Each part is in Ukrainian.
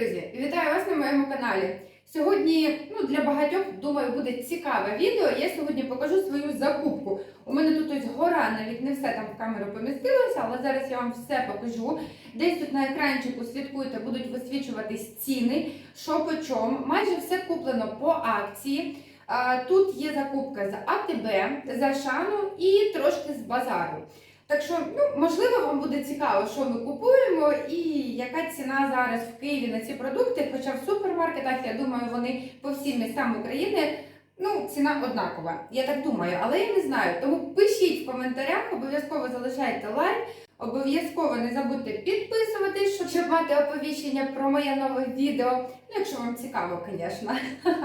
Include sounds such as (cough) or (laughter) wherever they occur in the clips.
друзі! Вітаю вас на моєму каналі. Сьогодні, ну для багатьох, думаю, буде цікаве відео. Я сьогодні покажу свою закупку. У мене тут ось гора, навіть не все там в камеру помістилося, але зараз я вам все покажу. Десь тут на екранчику слідкуйте, будуть висвічуватись ціни, що по чому. Майже все куплено по акції. Тут є закупка з АТБ, з Ашану і трошки з базару. Так що, ну, можливо, вам буде цікаво, що ми купуємо і яка ціна зараз в Києві на ці продукти. Хоча в супермаркетах, я думаю, вони по всім містам України. Ну, ціна однакова. Я так думаю, але я не знаю. Тому пишіть в коментарях, обов'язково залишайте лайк, обов'язково не забудьте підписуватись, щоб, мати оповіщення про моє нове відео. Ну, якщо вам цікаво, звісно. (laughs)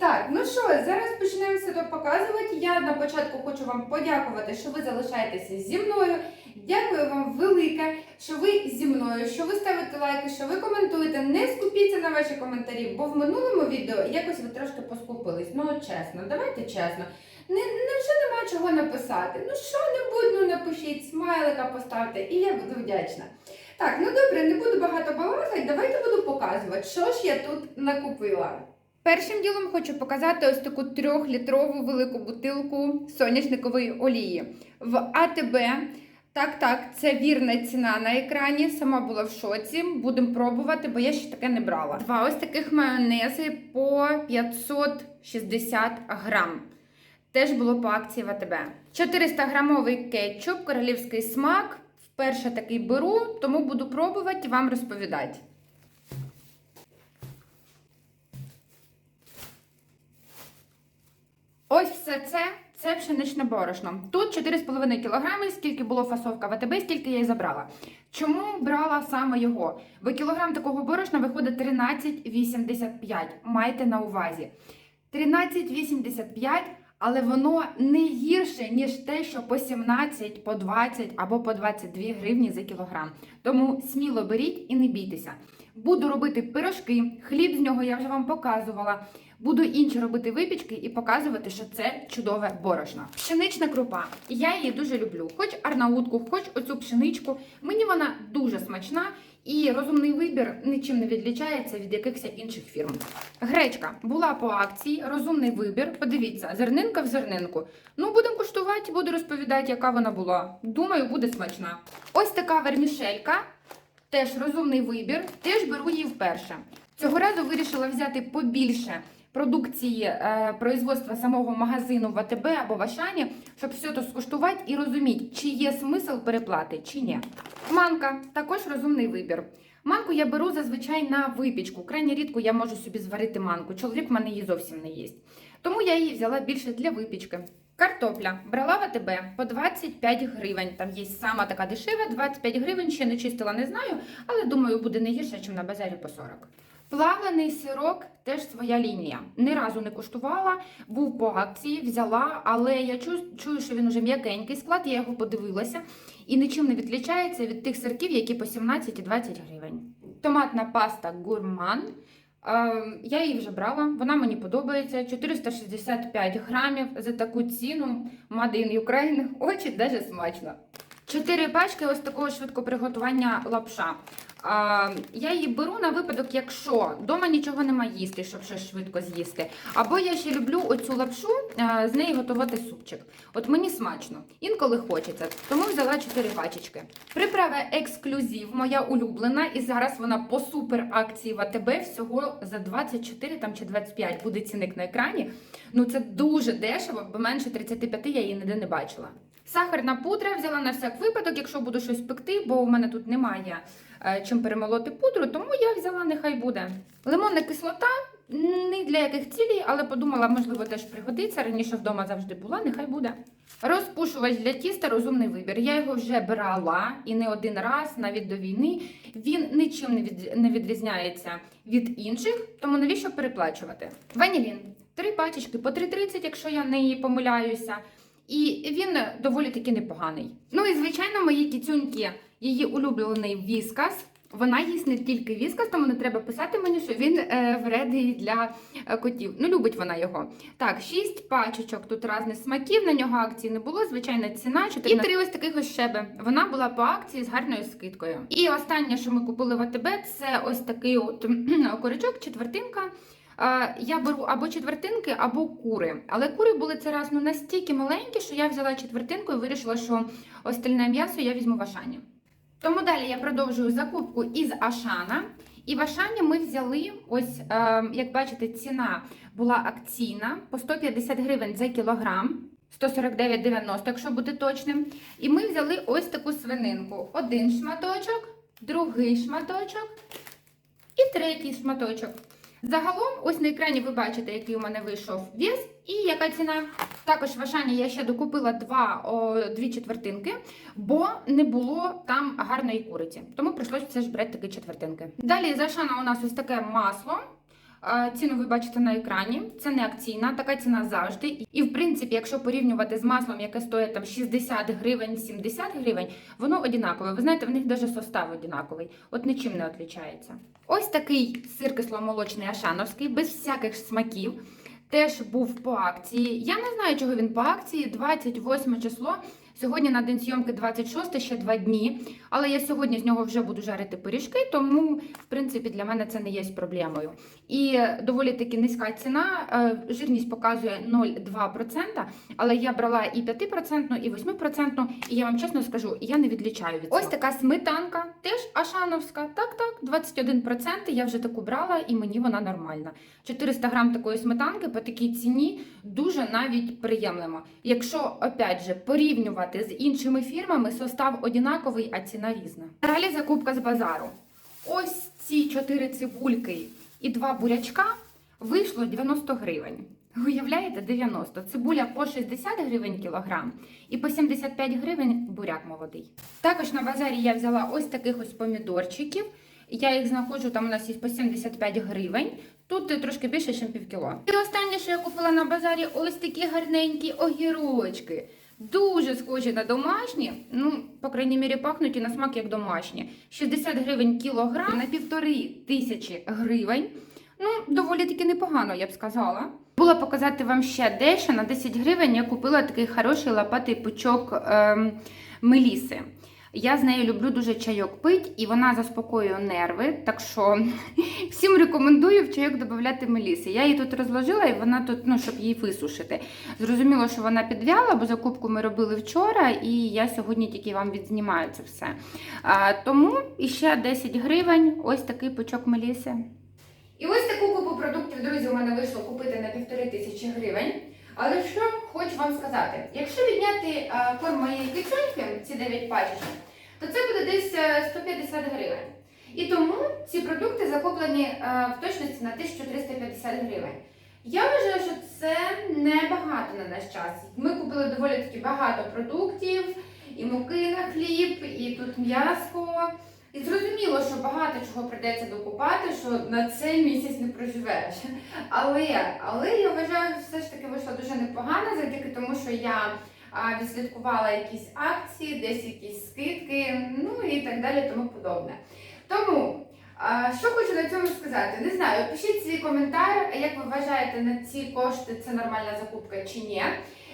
Так, ну що, зараз почнемо все то показувати. Я на початку хочу вам подякувати, що ви залишаєтеся зі мною. Дякую вам велике, що ви зі мною, що ви ставите лайки, що ви коментуєте. Не скупіться на ваші коментарі, бо в минулому відео якось ви трошки поскупились. Ну, чесно, давайте чесно. Не, невже нема чого написати? Ну що-небудь, ну напишіть, смайлика поставте, і я буду вдячна. Так, ну добре, не буду багато балакати, давайте буду показувати, що ж я тут накупила. Першим ділом хочу показати ось таку трьохлітрову велику бутилку соняшникової олії. В АТБ. Так, так, це вірна ціна на екрані. Сама була в шоці. Будемо пробувати, бо я ще таке не брала. Два ось таких майонези по 560 грам. Теж було по акції в АТБ. 400 грамовий кетчуп, королівський смак. Вперше такий беру, тому буду пробувати і вам розповідати. Ось все це. Це пшеничне борошно. Тут 4,5 кг, скільки було фасовка в АТБ, стільки я й забрала. Чому брала саме його? Бо кілограм такого борошна виходить 13,85. Майте на увазі. 13,85, але воно не гірше, ніж те, що по 17, по 20 або по 22 гривні за кілограм. Тому сміло беріть і не бійтеся. Буду робити пирожки, хліб з нього я вже вам показувала. Буду інші робити випічки і показувати, що це чудове борошно. Пшенична крупа. Я її дуже люблю. Хоч арнаутку, хоч оцю пшеничку. Мені вона дуже смачна і розумний вибір нічим не відлічається від якихось інших фірм. Гречка була по акції, розумний вибір. Подивіться, зернинка в зернинку. Ну, будемо куштувати, буду розповідати, яка вона була. Думаю, буде смачна. Ось така вермішелька. Теж розумний вибір, теж беру її вперше. Цього разу вирішила взяти побільше продукції е, производства самого магазину в або в Ашані, щоб все то скуштувати і розуміти, чи є смисл переплати, чи ні. Манка також розумний вибір. Манку я беру зазвичай на випічку. Крайні рідко я можу собі зварити манку. Чоловік в мене її зовсім не їсть. Тому я її взяла більше для випічки. Картопля брала в АТБ по 25 гривень. Там є сама така дешева, 25 гривень. Ще не чистила, не знаю, але думаю, буде не гірше, ніж на базарі по 40. Плавлений сирок теж своя лінія. Ні разу не куштувала, був по акції, взяла, але я чую, що він уже м'якенький склад, я його подивилася і нічим не відлічається від тих сирків, які по 17 і 20 гривень. Томатна паста гурман. Е, Я її вже брала, вона мені подобається. 465 грамів за таку ціну. In Ukraine. (laughs) Очень даже смачно. Чотири пачки ось такого швидкого приготування лапша. Я її беру на випадок, якщо вдома нічого нема їсти, щоб щось швидко з'їсти. Або я ще люблю оцю лапшу, а, з неї готувати супчик. От мені смачно, інколи хочеться, тому взяла 4 пачечки. Приправа ексклюзив, моя улюблена, і зараз вона по супер акції в АТБ всього за 24 там, чи 25 буде цінник на екрані. Ну це дуже дешево, бо менше 35 я її ніде не бачила. Сахарна пудра взяла на всяк випадок, якщо буду щось пекти, бо у мене тут немає е, чим перемолоти пудру, тому я взяла, нехай буде. Лимонна кислота не для яких цілей, але подумала, можливо, теж пригодиться. Раніше вдома завжди була, нехай буде. Розпушувач для тіста розумний вибір. Я його вже брала і не один раз, навіть до війни. Він нічим не відрізняється від інших, тому навіщо переплачувати? Ванілін. Три пачечки по 3,30, якщо я не помиляюся. І він доволі таки непоганий. Ну і звичайно, мої кіцюньки, її улюблений віскас. Вона їсть не тільки віскас, тому не треба писати мені, що він е, вредний для е, котів. Ну, любить вона його. Так, 6 пачечок тут різних смаків, на нього акції не було, звичайна ціна. 14. І три ось таких ось щеби. Вона була по акції з гарною скидкою. І останнє, що ми купили в АТБ, це ось такий от окорочок, четвертинка. Я беру або четвертинки, або кури. Але кури були це раз ну, настільки маленькі, що я взяла четвертинку і вирішила, що остальне м'ясо я візьму в Ашані. Тому далі я продовжую закупку із Ашана. І в Ашані ми взяли, ось, е, як бачите, ціна була акційна по 150 гривень за кілограм. 149,90, якщо бути точним. І ми взяли ось таку свининку. Один шматочок, другий шматочок і третій шматочок. Загалом, ось на екрані ви бачите, який у мене вийшов вес і яка ціна. Також в Ашані я ще докупила два, о, дві четвертинки, бо не було там гарної куриці. Тому прийшлося все ж брати такі четвертинки. Далі з Ашана у нас ось таке масло. Ціну ви бачите на екрані. Це не акційна, така ціна завжди. І в принципі, якщо порівнювати з маслом, яке стоїть там 60 гривень, 70 гривень, воно однакове. Ви знаєте, в них навіть состав однаковий. От нічим не відрізняється. Ось такий сир кисломолочний ашановський, без всяких смаків. Теж був по акції. Я не знаю, чого він по акції. 28 число. Сьогодні на день зйомки 26, ще два дні. Але я сьогодні з нього вже буду жарити пиріжки, тому в принципі для мене це не є проблемою. І доволі таки низька ціна. е, Жирність показує 0,2%, але я брала і 5%, і 8%, і я вам чесно скажу, я не відлічаю від цього. Ось така сметанка, теж ашановська. Так, так, 21%. Я вже таку брала, і мені вона нормальна. 400 грам такої сметанки по такій ціні дуже навіть приємлемо. Якщо опять же порівнювати з іншими фірмами, состав однаковий, а ціна різна. Далі закупка з базару. Ось ці 4 цибульки і 2 бурячка вийшло 90 гривень. Уявляєте, 90. Цибуля по 60 гривень кілограм і по 75 гривень буряк молодий. Також на базарі я взяла ось таких ось помідорчиків. Я їх знаходжу, там у нас є по 75 гривень. Тут трошки більше, ніж півкіло. І останнє, що я купила на базарі, ось такі гарненькі огірочки. Дуже схожі на домашні, ну, по крайній мірі, пахнуть і на смак як домашні. 60 гривень кілограм на півтори тисячі гривень. Ну, доволі таки непогано, я б сказала. Була показати вам ще дещо. На 10 гривень я купила такий хороший лопатий пучок ем, меліси. Я з нею люблю дуже чайок пить, і вона заспокоює нерви. Так що (laughs) всім рекомендую в чайок додати меліси. Я її тут розложила, і вона тут, ну, щоб її висушити. Зрозуміло, що вона підв'яла, бо закупку ми робили вчора, і я сьогодні тільки вам відзнімаю це все. А, тому іще 10 гривень, ось такий пучок меліси. І ось таку купу продуктів, друзі, у мене вийшло купити на півтори тисячі гривень. Але що хочу вам сказати, якщо відняти корм моєї кицюньки, ці 9 пачечок, то це буде десь е, 150 гривень. І тому ці продукти закуплені е, в точності на 1350 гривень. Я вважаю, що це небагато на наш час. Ми купили доволі таки багато продуктів, і муки на хліб, і тут м'ясо. І зрозуміло, що багато чого прийдеться докупати, що на цей місяць не проживеш. Але, але я вважаю, що все ж таки вийшло дуже непогано, завдяки тому, що я відслідкувала якісь акції, десь якісь скидки, ну і так далі, тому подобне. Тому, що хочу на цьому сказати? Не знаю, пишіть свій коментар, як ви вважаєте на ці кошти, це нормальна закупка чи ні.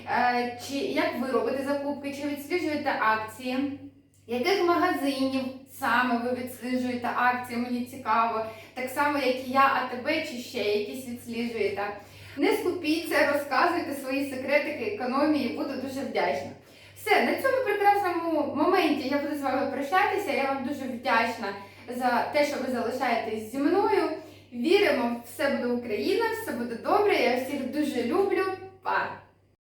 Е, Чи як ви робите закупки, чи відсліджуєте акції? Яких магазинів саме ви відсліджуєте акції? Мені цікаво. Так само, як і я, АТБ чи ще якісь відсліджуєте. Не скупіться, розказуйте свої секретики економії, буду дуже вдячна. Все, на цьому прекрасному моменті я буду з вами прощатися. Я вам дуже вдячна за те, що ви залишаєтесь зі мною. Віримо, все буде Україна, все буде добре. Я всіх дуже люблю. Па!